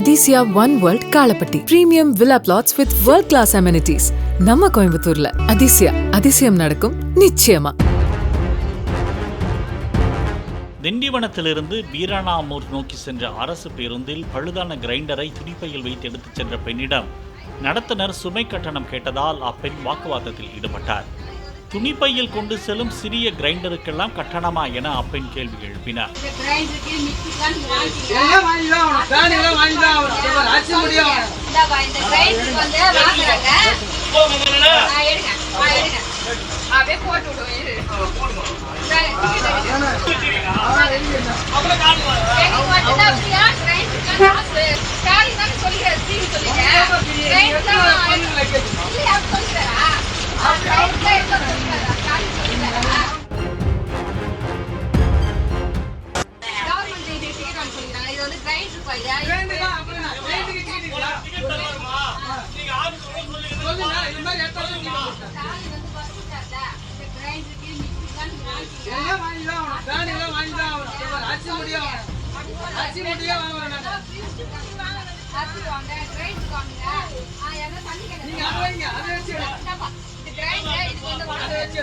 Athisaya one world Kalapatti premium villa plots with world class amenities நம்ம கோயம்புத்தூர்ல. அதிசயா அதிசயம் நடக்கும் நிச்சயமா. திண்டிவனத்திலிருந்து வீராணாமூர் நோக்கி சென்ற அரசு பேருந்தில் பழுதான கிரைண்டரை துடிப்பையில் வைத்து எடுத்துச் சென்ற பெண்ணிடம் நடத்துனர் சுமை கட்டணம் கேட்டதால் அப்பெண் வாக்குவாதத்தில் ஈடுபட்டார். துணிப்பையில் கொண்டு செல்லும் சிறிய கிரைண்டருக்கெல்லாம் கட்டணமா என அப்பெண் கேள்வி எழுப்பினார். இந்த வாங்கிட்டீங்களா? ஆகணும். ஃபேன் எல்லாம் ஆகணும். அரிசி நீங்க அதை வைங்க, அதை வச்சு எடுங்க. அதை வச்சு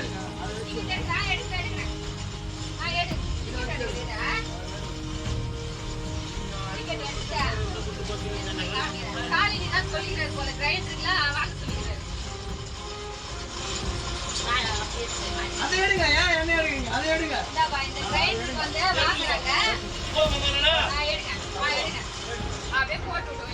தான் சொல்லிக்கிறாரு போல, கிரைண்டருக்குலாம் வாங்க சொல்லிக்கிறாரு. அதை எடுங்க, ஏன் அப்படியே போட்டு விடுவோம்,